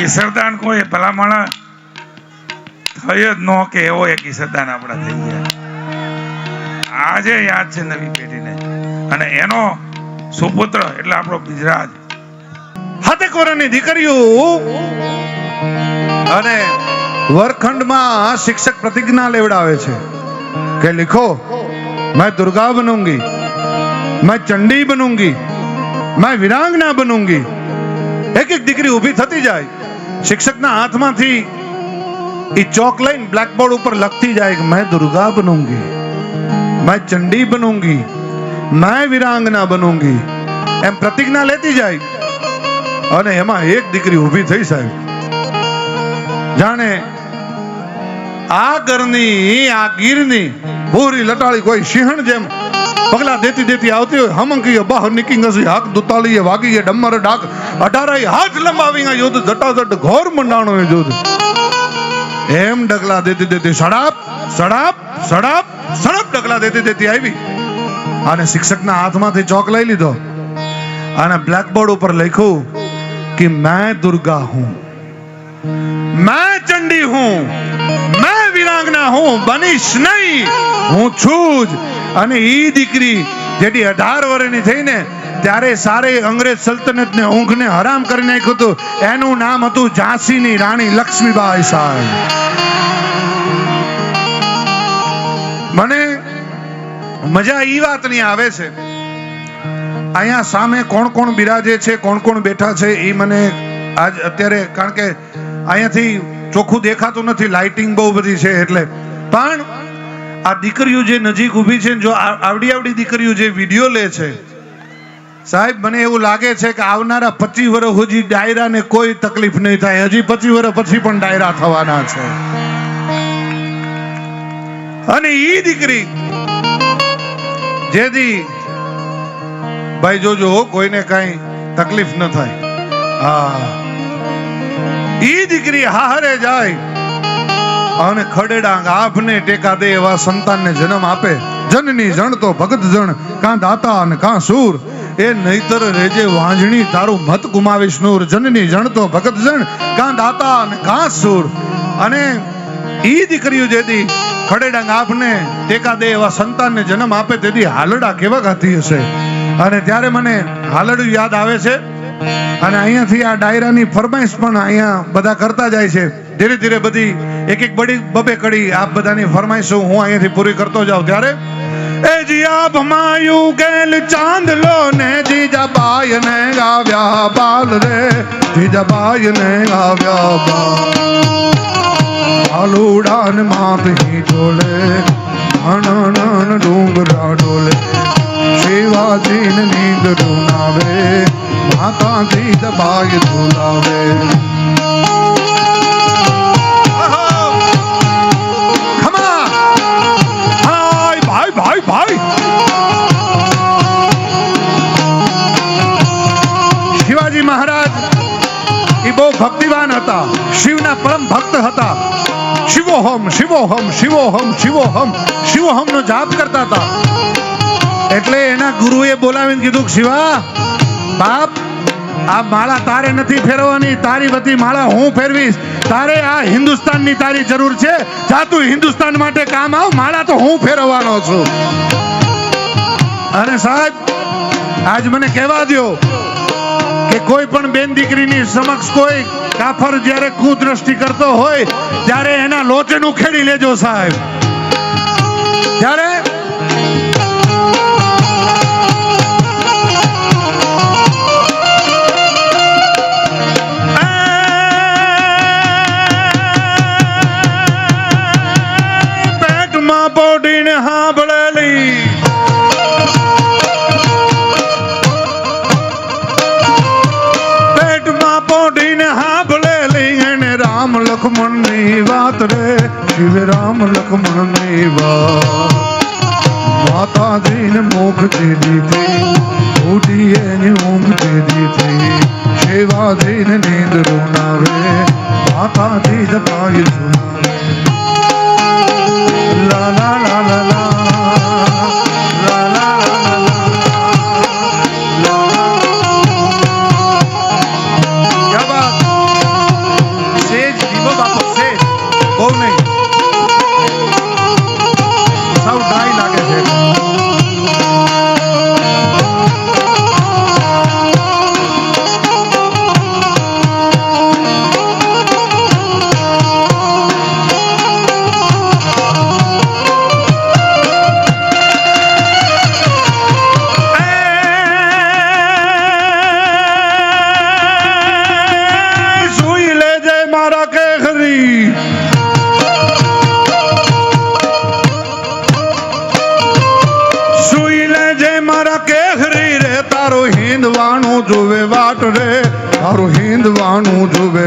ઈશરદાન કોઈ ભલામણ થઈ જ ન કે એવો એક ઈશરદાન આપણા થઈ ગયા. આજે યાદ છે નવી પેઢીને. અને એનો સુપુત્ર એટલે આપણો ગુજરાત હાથે કોરાની દીકરીઓ અને વરખંડમાં શિક્ષક પ્રતિજ્ઞા લેવડાવે છે કે લિખો, મેં દુર્ગા બનૂંગી, મેં ચંડી બનૂંગી, મેં વિરાંગના બનૂંગી એક એક દીકરી ઊભી થતી જાય. શિક્ષકના હાથમાંથી એ ચોક લઈને બ્લેકબોર્ડ ઉપર લખતી જાય કે, મેં દુર્ગા બનૂંગી, મેં ચંડી બનૂંગી, મેં વિરાંગના બનૂંગી. એમ પ્રતિજ્ઞા લેતી જાય. અને એમાં એક દીકરી ઊભી થઈ સાહેબ. જાણે આ ઘરની, આ ગીરની ભૂરી લટાળી કોઈ સિંહણ જેમ વેલા દેતી દેતી આવતી હોય હમંકીય બાહ નિકિંગસી હાક દુતાલીએ વાગીએ, ડમર ડાક અઢારાય હાથ લંબાવીના યુદ્ધ જટાજટ ઘોર મંડાણો એ એમ ડગલા દેતી દેતી સડાપ સડાપ સડાપ, સડપ ડગલા દેતી દેતી આવી. અને શિક્ષકના હાથમાંથી ચોક લઈ લીધો. અને બ્લેકબોર્ડ ઉપર લખ્યું કે, મેં દુર્ગા હું. મેં ચંડી હું. મેં વિરાંગના હું. બનીશ નહીં. હું છું જ અને એ દીકરી જેથી અઢાર વર્ષની થઈને ત્યારે સારે અંગ્રેજ સલ્તનતને ઊંઘને હરામ કરી નાખ્યું હતું. એનું નામ હતું ઝાંસીની રાણી લક્ષ્મીબાઈ સાહેબ. મને મજા ઈ વાતની આવે છે. અહીંયા સામે કોણ કોણ બિરાજે છે, કોણ કોણ બેઠા છે એ મને આજ અત્યારે કારણ કે અહીંયાથી ચોખ્ખું દેખાતું નથી, લાઇટિંગ બહુ બધી છે એટલે. પણ આ દીકરીઓ જે નજીક ઊભી છે જો આવડી આવડી દીકરીઓ જે વીડિયો લે છે, સાહેબ, મને એવું લાગે છે કે આવનારા પચીસ વર્ષ સુધી ડાયરાને કોઈ તકલીફ નહીં થાય. હજી પચીસ વર્ષ પછી પણ ડાયરા થવાના છે. અને એ દીકરી, જેથી, ભાઈ, જોજો, કોઈને કઈ તકલીફ ન થાય. હા. એ દીકરી હારે જાય. અને ખડેડા આપને ટેકા દે એવા સંતાનને જન્મ આપે. જનની જણ તો ભગત જણ, કાં દાતા અને કાં સૂર. એ નહીતર રેજે વાંજણી તારું મત ગુમાવીશ નૂર. જનની જણ તો ભગત જણ, કાં દાતા અને કાં સૂર. અને ઈ દીકરીઓ જેથી ખડેડાંગ આપને ટેકા દે એવા સંતાનને જન્મ આપે તેથી હાલડા કેવા ગાતી હશે? અને ત્યારે મને હાલડું યાદ આવે છે અને અહીંયાથી આ ડાયરાની ફરમાઈશ પણ અહીંયા બધા કરતા જાય છે. ધીરે ધીરે બધી એક એક બડી બબે કડી આપ બધાની ફરમાઈશ હું અહીંયાથી પૂરી કરતો જાઉં ત્યારે. એ જીયા ભમાયુ ગેલ ચાંદ લો ને જીજા બાય ને ગાવ્યા બાલ રે. જીજા બાય ને ગાવ્યા બાલ. આલુડાન માતહી ડોલે અનનન ડુંગરા ડોલે. શિવાજીન નીંદ રૂનાવે માતાજી દબાય ઝુલાવે ખમા હાય ભાઈ ભાઈ ભાઈ શિવાજી મહારાજ એ બહુ ભક્તિવાન હતા શિવના પરમ ભક્ત હતા શિવોહમ શિવોહમ શિવોહમ શિવોહમ શિવોહમ નો જાપ કરતા હતા એટલે એના ગુરુએ બોલાવીને કીધું કે શિવા બાપ આ માળા તારે નથી ફેરવવાની, તારી બધી માળા હું ફેરવીશ. તારે આ હિન્દુસ્તાનની તારી જરૂર છે. જા તું હિન્દુસ્તાન માટે કામ આવ, માળા તો હું ફેરવવાનો છું. અને સાહેબ, આજ મને કહેવા દ્યો કે કોઈ પણ બેન દીકરીની સમક્ષ કોઈ કાફર જ્યારે કુદ્રષ્ટિ કરતો હોય, ત્યારે એના લોચન ઉખેડી લેજો સાહેબ. ત્યારે દેવાધીન નીંદ રૂણાવે માતાથી જ પાય સુના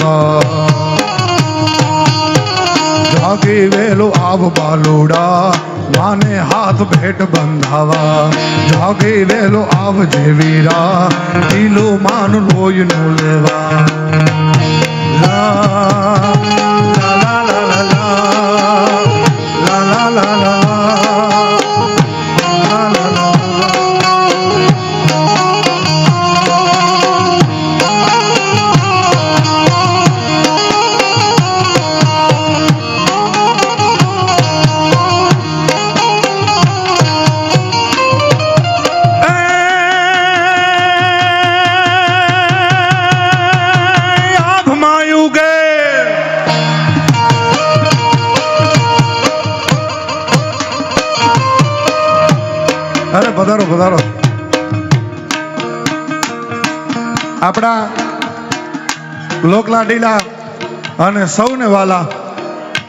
બા જાગી વેલો આવ બાલુડા, માને હાથ ભેટ બંધાવા. જાગી વેલો આવ જેવીરા ઢીલો માન લોયનું લેવા. લા લોકલાડીલા અને સૌને વાલા.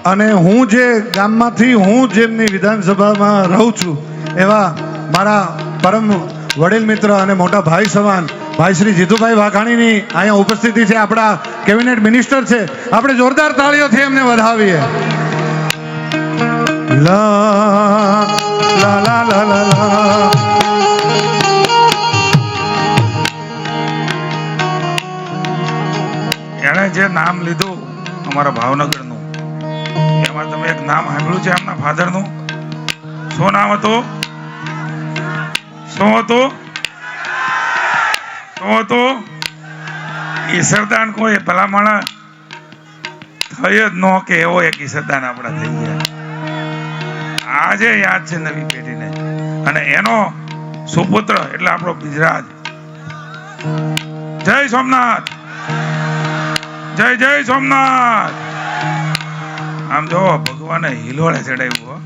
અને હું જે ગામમાંથી હું જેમની વિધાનસભામાં રહું છું, એવા મારા પરમ વડીલ મિત્ર અને મોટા ભાઈ સમાન, ભાઈ શ્રી જીતુભાઈ વાઘાણીની અહીંયા ઉપસ્થિતિ છે, આપણા કેબિનેટ મિનિસ્ટર છે. આપણે જોરદાર તાળીઓથી એમને વધાવીએ. લા લા લા લા લા જે નામ લીધું અમારા ભાવનગરનું, એમાં તમે એક નામ સાંભળ્યું છે એમના ફાધરનું? શું નામ હતું? શું હતું? શું હતું? ઈસરદાન કોઈ? પેલા માણસ? થઈ જ ન કે એવો એક ઈશરદાન આપણા થઈ ગયા. આજે યાદ છે નવી પેઢીને. અને એનો સુપુત્ર, એટલે આપણો ગુજરાત જય સોમનાથ! જય જય સોમનાથ. આમ જો ભગવાને હિલોળે ચડાવ્યું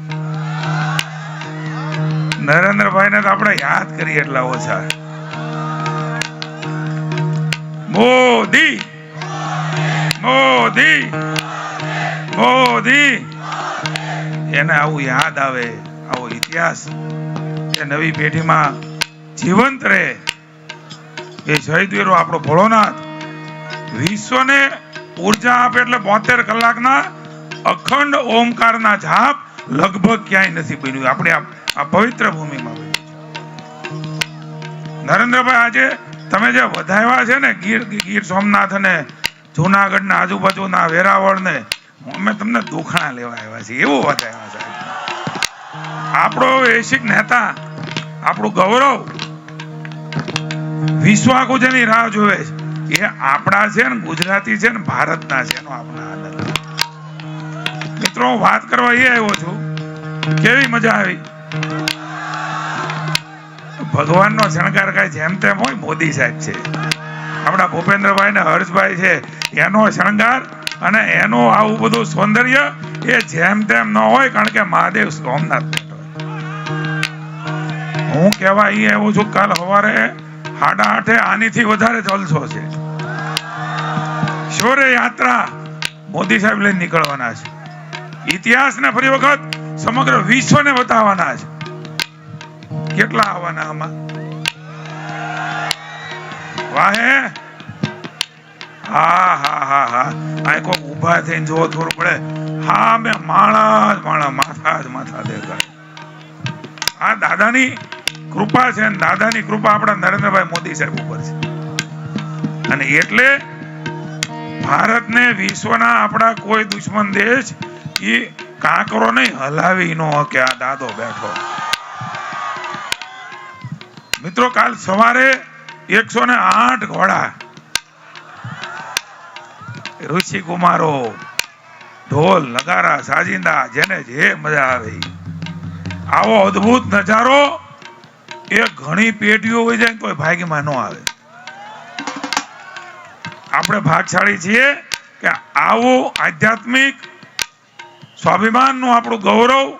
નરેન્દ્રભાઈ ને તો આપણે યાદ કરીએ એટલા ઓછા. મોદી. મોદી. મોદી. એને આવું યાદ આવે, આવો ઇતિહાસ એ નવી પેઢીમાં જીવંત રહે. એ શહીદ વીરો આપણો ભોળોનાથ. વિશ્વને ઊર્જા આપે એટલે બોતેર કલાકના અખંડ ઓમકારના જાપ લગભગ ક્યાંય નથી બન્યું. આપણે આ પવિત્ર ભૂમિમાં નરેન્દ્રભાઈ, આજે તમે જે વધાવ્યા છે ને, ગીર ગીર સોમનાથ અને જુનાગઢના આજુબાજુના વેરાવળ ને અમે તમને દુખણા લેવા આવ્યા છીએ. એવું વધાવ્યા છે આપણો વૈશ્વિક નેતા, આપણું ગૌરવ વિશ્વાકુ જેની રાહ જોવે છે. એ આપણા છે ને, ગુજરાતી છે ને, ભારતના છે એનો મિત્રો, હું વાત કરવા એ આવ્યો છું. કેવી મજા આવી? ભગવાનનો શણગાર કાંઈ જેમ તેમ હોય, મોદી સાહેબ છે. આપણા ભૂપેન્દ્રભાઈ ને હર્ષભાઈ છે. એનો શણગાર અને એનું આવું બધું સૌંદર્ય એ જેમ તેમ ન હોય, કારણ કે મહાદેવ સોમનાથ હું કહેવા એ આવ્યો છું, કાલ સવારે સાડા આઠે આનીથી વધારે જલસો છે. શૌર્ય યાત્રા મોદી સાહેબ લઈને નીકળવાના છે. ઇતિહાસને ફરી વખત સમગ્ર વિશ્વને બતાવવાના છે. કેટલા આવવાના આમાં? વાહે? હા હા હા હા. આ કોક થઈને જો થોડું પડે. હા, મેં માણા જ માણા, માથા જ માથા દેખાય. આ દાદાની કૃપા છે દાદાની કૃપા આપણા નરેન્દ્રભાઈ મોદી સાહેબ ઉપર છે. અને એટલે ભારતને વિશ્વના આપણા કોઈ દુશ્મન દેશ એ કાંકરો નહીં, હલાવી નો કે આ દાદો બેઠો. મિત્રો, કાલ સવારે એકસો ને આઠ ઘોડા ઋષિ કુમારો ઢોલ, નગારા, સાજિંદા, જેને જે મજા આવે. આવો અદ્ભુત નજારો એ ઘણી પેઢીઓ હોય જાય ને તોય ભાગ્યમાં ન આવે. આપણે ભાગશાળી છીએ કે આવું આધ્યાત્મિક સ્વાભિમાનનું આપણું ગૌરવ,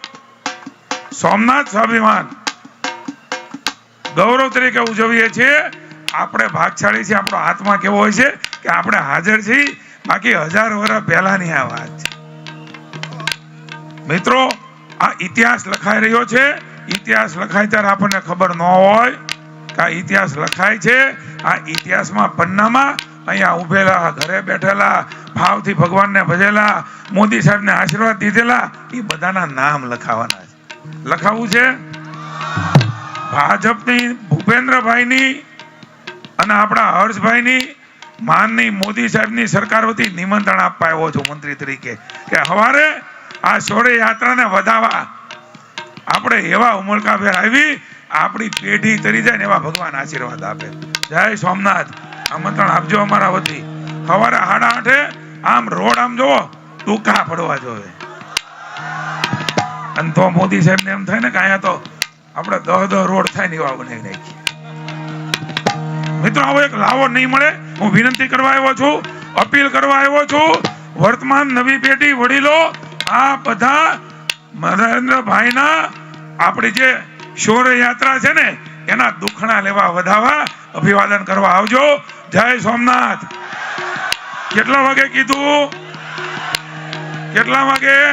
સોમનાથ સ્વાભિમાન ગૌરવ તરીકે ઉજવીએ છીએ. આપણે ભાગશાળી છીએ, આપણો આત્મા કેવો હોય છે કે આપણે હાજર છીએ. બાકી હજાર વર્ષ પહેલાની આ વાત છે. મિત્રો, આ ઇતિહાસ લખાઈ રહ્યો છે. ઇતિહાસ લખાય ત્યારે આપણને ખબર ન હોય કે આ ઇતિહાસ લખાય છે. આ ઇતિહાસમાં પન્નામાં અહીંયા ઉભેલા, ઘરે બેઠેલા, ભાવથી ભગવાનને ભજેલા, મોદી સાહેબને આશીર્વાદ દીધેલા, એ બધાના નામ લખાવાના છે. લખાવું છે? ભાજપની, ભૂપેન્દ્રભાઈની અને આપણા હર્ષભાઈની, માનની, મોદી સાહેબની સરકાર નિમંત્રણ આપવા આવ્યો છું મંત્રી તરીકે. કે હવારે આ શૌર્ય યાત્રાને વધાવા આપણે એવા ઉમળકાભેર આવી આપણી પેઢી તરી જાય ને એવા ભગવાન આશીર્વાદ આપે. જય સોમનાથ. આમંત્રણ આપજો અમારા વતી. સવારે સાડા આઠે આમ રોડ આમ જોવો, ટૂંકા પડવા જોવે. અને તો મોદી સાહેબ ને એમ થાય ને કે અહીંયા તો આપણે દહ દહ રોડ થાય ને એવા બનાવી નાખીએ. મિત્રો, આવો એક લાવો નહીં મળે. હું વિનંતી કરવા આવ્યો છું, અપીલ કરવા આવ્યો છું. વર્તમાન નવી પેઢી વડીલો, આ બધા નરેન્દ્રભાઈના આપણી જે શૌર્ય યાત્રા છે ને, એના દુખણા લેવા વધાવા અભિવાદન કરવા આવજો. જય સોમનાથ. કેટલા વાગે કીધું? કેટલા વાગે?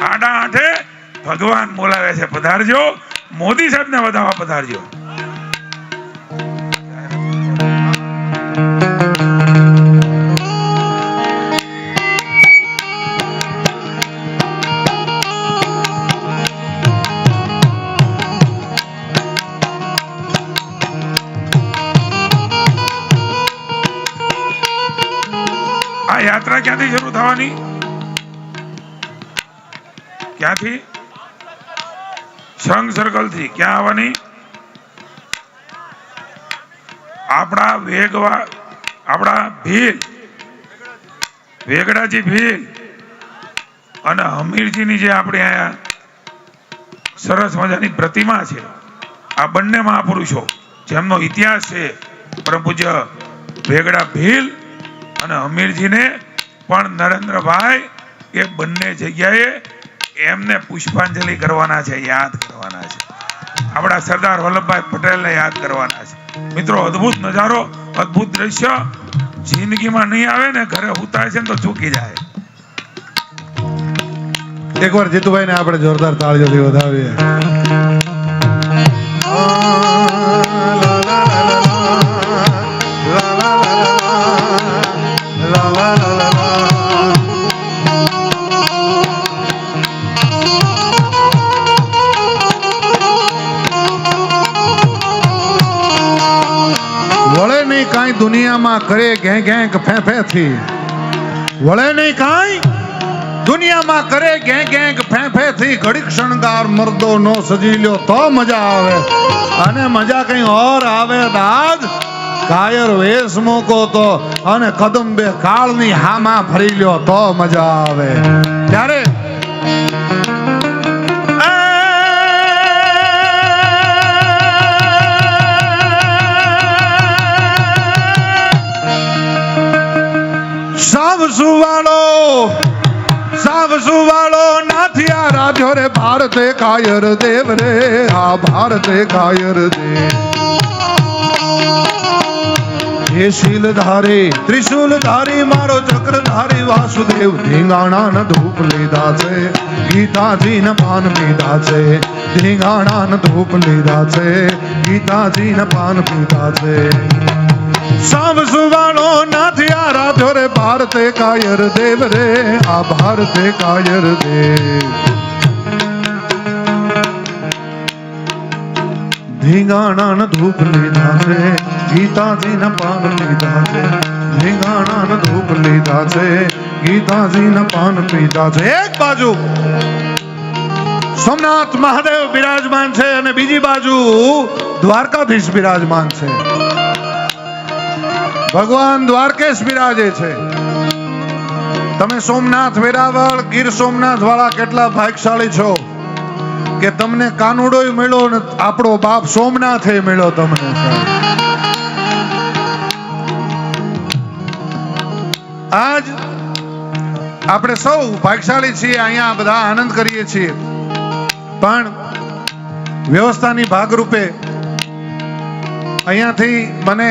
આડા આઠે ભગવાન બોલાવે છે, પધારજો. મોદી સાહેબને વધાવા પધારજો. યાત્રા ક્યાંથી શરૂ થવાની? ક્યાંથી? સંઘ સર્કલથી ક્યાં આવવાની? આપણા વેગવા, આપણા ભીલ. વેગડાજી ભીલ. અને હમીરજીની જે આપણી અહીંયા સરસ મજાની પ્રતિમા છે, આ બંને મહાપુરુષો, જેમનો ઇતિહાસ છે, પરમ પૂજ્ય વેગડા ભીલ અને હમીરજીને પણ નરેન્દ્રભાઈ, એ બંને જગ્યાએ એમને પુષ્પાંજલિ કરવાના છે, યાદ કરવાના છે. આપણા સરદાર વલ્લભભાઈ પટેલને યાદ કરવાના છે. મિત્રો, અદ્ભુત નજારો, અદ્ભુત દ્રશ્ય. જિંદગીમાં નહીં આવે ને ઘરે ઉતારે છે ને તો ચૂકી જાય. એકવાર જીતુભાઈને આપણે જોરદાર તાળીઓથી વધાવીએ. નહીં કાંઈ દુનિયામાં કરે ઘે ઘેંક ફે ફે થી. વળે નહીં કાંઈ? દુનિયામાં કરે ઘે ઘેંક ફે ફે થી ઘડીક શણગાર મર્દો નો સજી લ્યો તો મજા આવે. અને મજા કઈ ઓર આવે દાદ કાયર વેશ મૂકો તો અને કદમ બે કાળની હામાં ફરી લ્યો તો મજા આવે. ત્યારે સાવ સાવસુ વાળો નાથિયા રાજો રે, ભારતે કાયર દેવ રે, આ ભારતે કાયર દેવ. હે ત્રિશુલ ધારી મારો ચક્રધારી, વાસુદેવ ધીંગાણા ન ધૂપ લીધા છે ગીતાજી ન પાન પીધા છે ધીંગાણા ન ધૂપ લીધા છે ગીતાજી ન પાન પીધા છે. સામ સુવાળો નાથી આ રાધો રે ભારતે કાયર દેવ રે, આ ભારતે કાયર દેવ. ધીંગાણા ધૂપ લીધા છે ગીતાજી ન પાન લીધા છે. ધીંગાણા ધૂપ લીધા છે ગીતાજી ન પાન પીધા છે. એક બાજુ સોમનાથ મહાદેવ બિરાજમાન છે અને બીજી બાજુ દ્વારકાધીશ બિરાજમાન છે. ભગવાન દ્વારકેશ બિરાજે છે. તમે સોમનાથ વેરાવળ, ગીર સોમનાથ વાળા કેટલા ભાગશાળી છો કે તમને કાનુડોય મળ્યો આપણો બાપ સોમનાથે મળ્યો તમને. આજ આપણે સૌ ભાગશાળી છીએ, અહીંયા બધા આનંદ કરીએ છીએ. પણ વ્યવસ્થાની ભાગરૂપે અહીંયાથી મને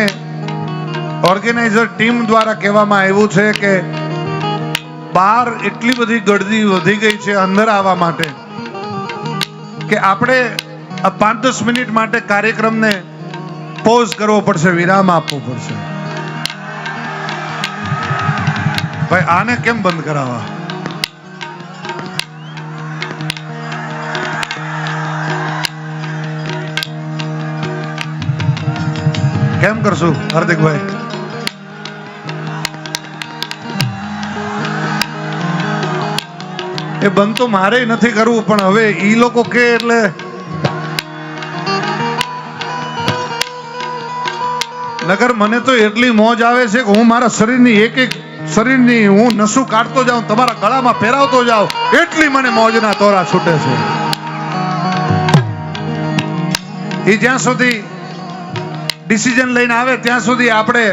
ઓર્ગેનાઇઝર ટીમ દ્વારા કહેવામાં આવ્યું છે કે બહાર એટલી બધી ગળદી વધી ગઈ છે અંદર આવવા માટે કે આપણે પાંચ દસ મિનિટ માટે કાર્યક્રમને પોઝ કરવો પડશે, વિરામ આપવો પડશે. ભાઈ, આને કેમ બંધ કરાવવા? કેમ કરશું, હાર્દિકભાઈ? એ બંધ તો મારે નથી કરવું, પણ હવે ઈ લોકો કે એટલે નગર મને તો એટલી મોજ આવે છે કે હું મારા શરીરની એક એક શરીરની હું નસું કાઢતો જાઉં, તમારા ગળામાં પહેરાવતો જાઉં, એટલી મને મોજના તોરા છૂટે છે. એ જ્યાં સુધી ડિસિઝન લઈને આવે, ત્યાં સુધી આપણે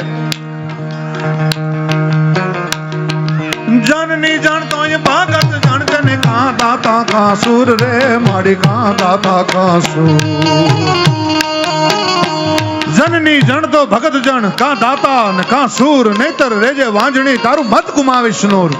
જનની જાણતો એ ભાગત જાણજને કાં તા કાસુર રે, મારી કાં તા કાસુર જનની જણ તો ભગત જણ કાં દાતા ને કાં સૂર નહીતર રેજે વાંજણી તારું મત ગુમાવીશ નૂર.